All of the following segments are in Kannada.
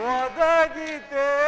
O da guitarra.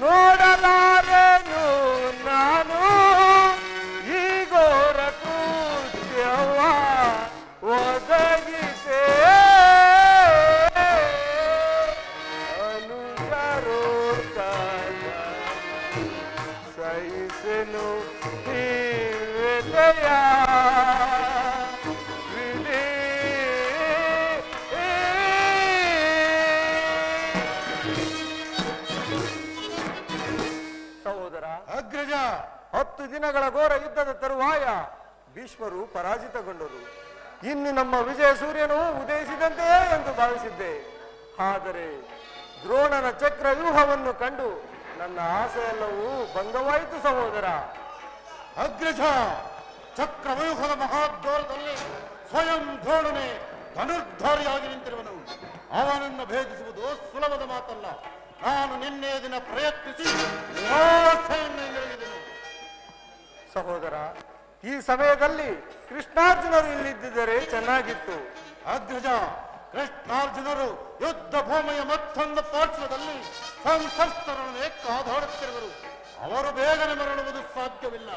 ನೋಡಲಾರನು ನಾನು? ಈ ಘೋರ ಕೃತ್ಯವ ಒದಗಿಸೆ? ಅನುಜರೋ ಸಹಿಸನು ಈ ವಿಧಿ ಹತ್ತು ದಿನಗಳ ಘೋರ ಯುದ್ಧದ ತರುವಾಯ ಭೀಷ್ಮರು ಪರಾಜಿತಗೊಂಡರು. ಇನ್ನು ನಮ್ಮ ವಿಜಯ ಸೂರ್ಯನು ಉದಯಿಸಿದಂತೆಯೇ ಎಂದು ಭಾವಿಸಿದ್ದೆ. ಆದರೆ ದ್ರೋಣನ ಚಕ್ರ ವ್ಯೂಹವನ್ನು ಕಂಡು ನನ್ನ ಆಸೆಯೆಲ್ಲವೂ ಭಂಗವಾಯಿತು ಸಹೋದರ. ಅಗ್ರಜ, ಚಕ್ರವ್ಯೂಹದ ಮಹಾದ್ವಾರದಲ್ಲಿ ಸಮಯದಲ್ಲಿ ಕೃಷ್ಣಾರ್ಜುನರು ಇಲ್ಲಿದ್ದರೆ ಚೆನ್ನಾಗಿತ್ತು. ಅಧ್ವಜ ಕೃಷ್ಣಾರ್ಜುನರು ಯುದ್ಧ ಭೂಮಿಯ ಮತ್ತೊಂದು ಪಾರ್ಶ್ವದಲ್ಲಿ ಸಂಸಸ್ತರನ್ನು ಕಾದಾಡುತ್ತಿರುವರು ಅವರು ಬೇಗನೆ ಮರಳುವುದು ಸಾಧ್ಯವಿಲ್ಲ.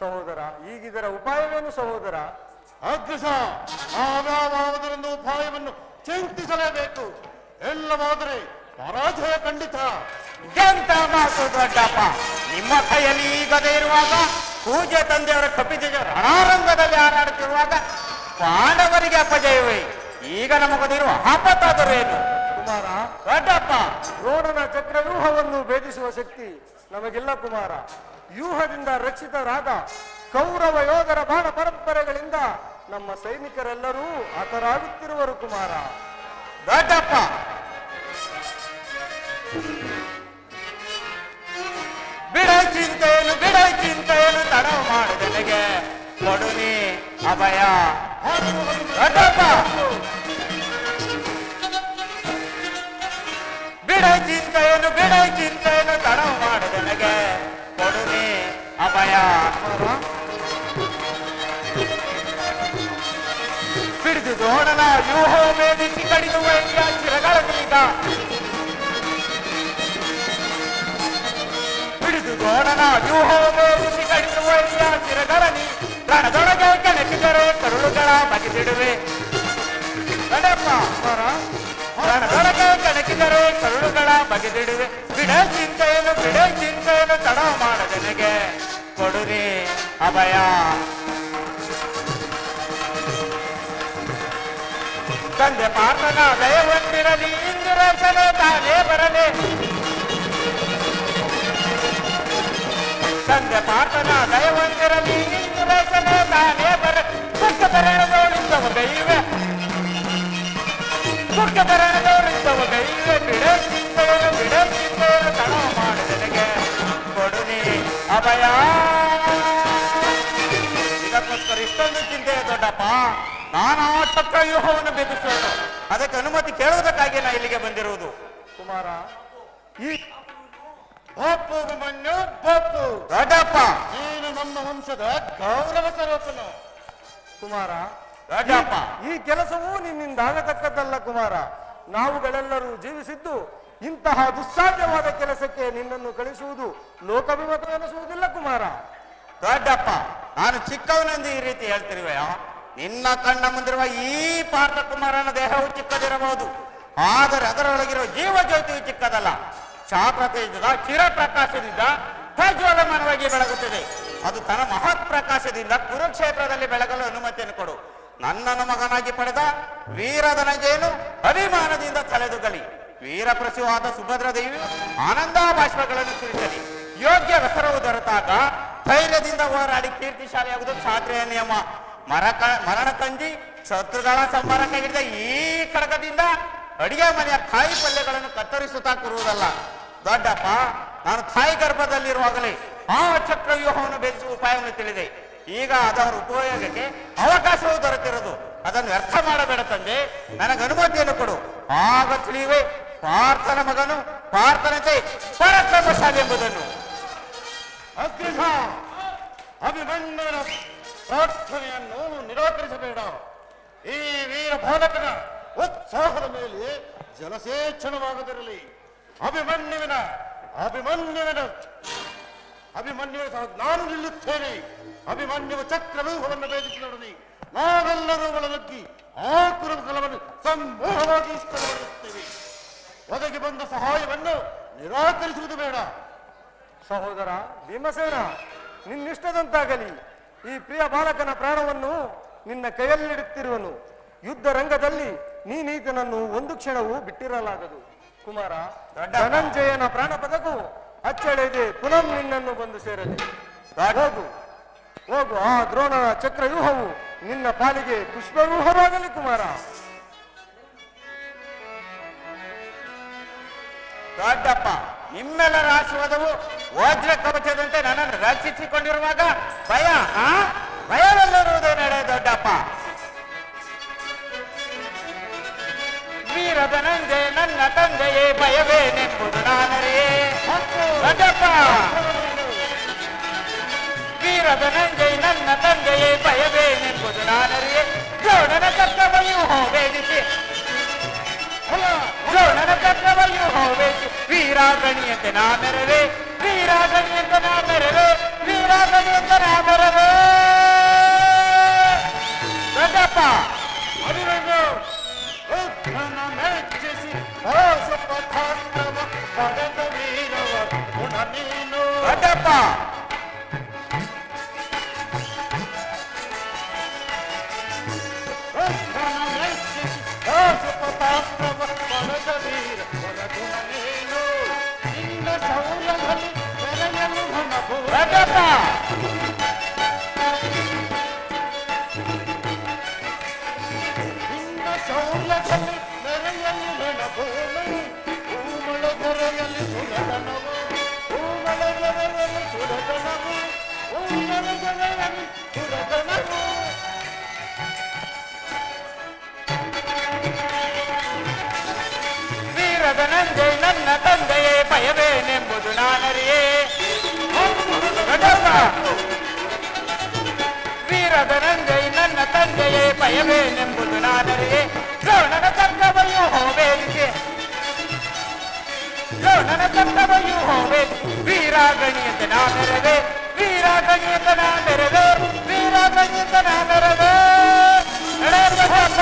ಸಹೋದರ, ಈಗಿದರ ಉಪಾಯವೇನು ಸಹೋದರ? ಅಗ್ರಸ ನಾವ್ಯಾವುದರೊಂದು ಉಪಾಯವನ್ನು ಚಿಂತಿಸಲೇಬೇಕು. ಎಲ್ಲವಾದರೆ ಪರಾಜಯ ಖಂಡಿತ. ಎಂತ ಮಾತು ದೊಡ್ಡಪ್ಪ? ನಿಮ್ಮ ಕೈಯಲ್ಲಿ ಈಗದೇ ಇರುವಾಗ ಪೂಜೆ ತಂದೆಯವರ ಕಪಿದ ರಣಾರಂಗದಲ್ಲಿ ಹಾರಾಡುತ್ತಿರುವಾಗ ಪಾಂಡವರಿಗೆ ಅಪಜಯವೇ. ಈಗ ನಮಗದಿರುವ ಆಪತ್ತಾದರೂ ಏನು? ಕುಮಾರ ದೊಡ್ಡಪ್ಪ ದ್ರೋಣನ ಚಕ್ರವ್ಯೂಹವನ್ನು ಭೇದಿಸುವ ಶಕ್ತಿ ನಮಗಿಲ್ಲ ಕುಮಾರ. ವ್ಯೂಹದಿಂದ ರಕ್ಷಿತರಾದ ಕೌರವ ಯೋಧರ ಬಾಣ ಪರಂಪರೆಗಳಿಂದ ನಮ್ಮ ಸೈನಿಕರೆಲ್ಲರೂ ಹತರಾಗುತ್ತಿರುವರು ಕುಮಾರ. ದೊಡ್ಡಪ್ಪ ಬಿಡ ಚಿಂತೆಯನ್ನು ಕೊಡುನಿ ಅಭಯ. ದೊಡ್ಡಪ್ಪ ಬಿಡ ಚಿಂತೆಯನ್ನು ಬಿಡ ಚಿಂತೆಯನ್ನು ತಡವು ಮಾಡಿದನಿಗೆ ಕೊಡುನಿ ಅಭಯ. ಹಿಡಿದು ದ್ರೋಣನ ವ್ಯೂಹ ಮೇದಿಸಿ ಕಡಿದು ವೈದ್ಯ ಶಿರಗಳ ಬೀಗ ಹಿಡಿದು ದ್ರೋಣನ ವ್ಯೂಹ ಮೇದಿಸಿ ಕಡಿದು ವೈದ್ಯ ಶಿರಗಳನಿ ಕರುಳುಗಳ ಬಗೆದಿಡುವೆ ಕಡಪ್ಪ ರಣದೊಳಗೆ ಕೆಣಕಿದರೆ ಕರುಳುಗಳ ಬಗೆದಿಡುವೆ ಬಿಡ ಚಿಂತೆಯನ್ನು ಬಿಡ ಚಿಂತೆಯನ್ನು ತಡ ಮಾಡದನಿಗೆ ಕೊಡುರಿ ಅಭಯ ತಂದೆ ಪಾರ್ಥನ ದಯವಂತಿರಲಿ ಇಂದಿರಸನೆ ತಾನೇ ಬರಲಿ ತಂದೆ ಪಾರ್ಥನ ದಯವಂತಿರಲಿ ಇಂದಿರಸನೆ ತಾನೇ ಬರ ಸುಖ ಬರಣದೋಳಿದ್ದವ ಇದಕ್ಕೋಸ್ಕರ ಇಷ್ಟೊಂದು ಚಿಂತೆ ದೊಡ್ಡಪ್ಪ ನಾನು ಆ ಚಕ್ರ ವ್ಯೂಹವನ್ನು ಬೆದರಿಸೋದು ಅದಕ್ಕೆ ಅನುಮತಿ ಕೇಳುವುದಕ್ಕಾಗಿ ನಾ ಇಲ್ಲಿಗೆ ಬಂದಿರುವುದು ಕುಮಾರ ಈ ಬಪ್ಪು ದೊಡ್ಡಪ್ಪ ನೀನು ನಮ್ಮ ವಂಶದ ಗೌರವ ಸ್ವರೂಪನು ಕುಮಾರ ಈ ಕೆಲಸವೂ ನಿನ್ನಿಂದ ಆಗತಕ್ಕದ್ದಲ್ಲ ಕುಮಾರ. ನಾವುಗಳೆಲ್ಲರೂ ಜೀವಿಸಿದ್ದು ಇಂತಹ ದುಸ್ಸಾಧ್ಯವಾದ ಕೆಲಸಕ್ಕೆ ನಿನ್ನನ್ನು ಕಳಿಸುವುದು ಲೋಕವಿಮತ ಎನಿಸುವುದಿಲ್ಲ ಕುಮಾರ. ದೊಡ್ಡಪ್ಪ ನಾನು ಚಿಕ್ಕವನೆಂದು ಈ ರೀತಿ ಹೇಳ್ತಿರುವೆಯೋ? ನಿನ್ನ ಕಣ್ಣ ಮುಂದಿರುವ ಈ ಪಾರ್ಥ ಕುಮಾರನ ದೇಹವು ಚಿಕ್ಕದಿರಬಹುದು. ಆದರೆ ಅದರೊಳಗಿರೋ ಜೀವ ಜ್ಯೋತಿಯು ಚಿಕ್ಕದಲ್ಲ. ಶಾಪ ತೇಜದ ಚಿರ ಪ್ರಕಾಶದಿಂದ ಪ್ರಜ್ವಲಮಾನವಾಗಿ ಬೆಳಗುತ್ತದೆ. ಅದು ತನ್ನ ಮಹತ್ ಪ್ರಕಾಶದಿಂದ ಕುರುಕ್ಷೇತ್ರದಲ್ಲಿ ಬೆಳಗಲು ಕೊಡು ನನ್ನನ್ನು ಮಗನಾಗಿ ಪಡೆದ ವೀರದನಜೇನು ಅಭಿಮಾನದಿಂದ ತಲೆದುಗಲಿ. ವೀರ ಪ್ರಸಿವಾದ ಸುಭದ್ರ ದೇವಿ ಆನಂದ ಭಾಷ್ಪಗಳನ್ನು ಸುರಿಸಲಿ. ಯೋಗ್ಯ ಹೆಸರವು ದೊರೆತಾಗ ಧೈರ್ಯದಿಂದ ಹೋರಾಡಿ ಕೀರ್ತಿಶಾಲಿಯಾಗುವುದು ಕ್ಷಾತ್ರಿಯ ನಿಯಮ. ಮರಕ ಮರಣ ತಂದಿ ಶತ್ರುಗಳ ಸಂಹಾರಕ್ಕೆ ಹಿಡಿದ ಈ ಖಡ್ಗದಿಂದ ಅಡಿಗೆ ಮನೆಯ ಕಾಯಿ ಪಲ್ಯಗಳನ್ನು ಕತ್ತರಿಸುತ್ತಾ ಕೂರುವುದಲ್ಲ. ದೊಡ್ಡಪ್ಪ, ನಾನು ತಾಯಿ ಗರ್ಭದಲ್ಲಿರುವಾಗಲೇ ಆ ಚಕ್ರವ್ಯೂಹವನ್ನು ಬೆಳೆಸುವ ಉಪಾಯವನ್ನು ತಿಳಿದೆ. ಈಗ ಅದರ ಉಪಯೋಗಕ್ಕೆ ಅದನ್ನು ವ್ಯರ್ಥ ಮಾಡಬೇಡ ತಂದೆ ನನಗೆ ಅನುಮತಿಯನ್ನು ಕೊಡು ಆಗ ತಿಳಿಯುವೆ ಪಾರ್ಥನ ಮಗನು ಪಾರ್ಥನತೆ ಪರಾಕ್ರಮಶಾಲಿ ಎಂಬುದನ್ನು ಅಗ್ರಹ ಅಭಿಮನ್ಯುವಿನ ಪ್ರಾರ್ಥನೆಯನ್ನು ನಿರಾಕರಿಸಬೇಡ ಈ ವೀರ ಬಾಲಕನ ಉತ್ಸಾಹದ ಮೇಲೆ ಜಲಸೇಚನವಾಗದಿರಲಿ ಅಭಿಮನ್ಯುವಿನ ಅಭಿಮನ್ಯುವಿನ ಅಭಿಮನ್ಯುವಿನ ಸಹ ನಾನು ನಿಲ್ಲುತ್ತೇನೆ ಅಭಿಮನ್ಯುವ ಚಕ್ರವ್ಯೂಹವನ್ನು ಭೇದಿಸಿದೊಡನೆ ನಾವೆಲ್ಲರೂ ಒಳನುಗ್ಗಿ ಆ ಕುರುಬಲವನ್ನು ಸಮೂಹವಾಗಿ ಇಷ್ಟಪಡುತ್ತೇವೆ ಒದಗಿ ಬಂದ ಸಹಾಯವನ್ನು ನಿರಾಕರಿಸುವುದು ಬೇಡ. ಸಹೋದರ ಭೀಮಸೇನ ನಿನ್ನಿಷ್ಟದಂತಾಗಲಿ. ಈ ಪ್ರಿಯ ಬಾಲಕನ ಪ್ರಾಣವನ್ನು ನಿನ್ನ ಕೈಯಲ್ಲಿಡುತ್ತಿರುವನು. ಯುದ್ಧ ರಂಗದಲ್ಲಿ ನೀನೀತನನ್ನು ಒಂದು ಕ್ಷಣವೂ ಬಿಟ್ಟಿರಲಾಗದು. ಕುಮಾರ ದೊಡ್ಡ- ಧನಂಜಯನ ಪ್ರಾಣ ಪದಕು ಅಚ್ಚಳೆದೆ ಪುನಃ ನಿನ್ನನ್ನು ಬಂದು ಸೇರಲಿ. ಹೋಗು. ಹೋಗು. ಆ ದ್ರೋಣನ ಚಕ್ರವ್ಯೂಹವು ನಿನ್ನ ಪಾಲಿಗೆ ಪುಷ್ಪರೂಹವಾಗಲಿ ಕುಮಾರ. ದೊಡ್ಡಪ್ಪ, ನಿಮ್ಮೆಲ್ಲರ ಆಶೀರ್ವಾದವು ವಜ್ರ ಕವಚದಂತೆ ನನ್ನನ್ನು ರಕ್ಷಿಸಿಕೊಂಡಿರುವಾಗ ಭಯ, ಆ? ಭಯವೆಲ್ಲರುವುದೇ ನಡೆ ದೊಡ್ಡಪ್ಪ? ವೀರಧನಂಜಯ ನನ್ನ ತಂದೆಯೇ ಭಯವೇನೆಂಬುದು ನಾನರೇ ದೊಡ್ಡಪ್ಪ, ವೀರದ ನನ್ನ ತಂದೆಯೇ ಭಯವೇನೆಂಬುದು ನಾನರಿಯೇ ದ್ರೋಣನ ಕರ್ತವ್ಯೂ ಭೇದಿಸಿ ದ್ರೋಣನ ಕರ್ತವ್ಯೂ ಭೇದಿಸಿ ವೀರಾಗಣಿಯಂತೆ ನಾ ಮೆರವೆ ವೀರಾಗಣಿಯಂತೆ ನಾ ಮೆರವೆ ವೀರಾಗಣಿಯಂತೆ ನಾ ಗಗನಂಜೈ ನನ್ನ ತಂದೆಯೇ ಭಯವೇನೆಂಬುದು ನಾನರಿಯೇ ವೀರಧನಂಜೈ ನನ್ನ ತಂದೆಯೇ ಭಯವೇನೆಂಬುದು ನಾನರಿಯೇ ದ್ರೋಣನ ತಂದವಯು ಹೋವೇದಿದೆ ದ್ರೋಣನ ತಂದವಯು ಹೋವೆ ವೀರಾಗಣಿಯಂತೆ ನಾನೆರದೆ ವೀರಾಗಣಿಯಂತ ನಾನೆರದೆ ವೀರಾಗಣಿಯಂತ ನಾನೆರದೆ ನಡೆಯಪ್ಪ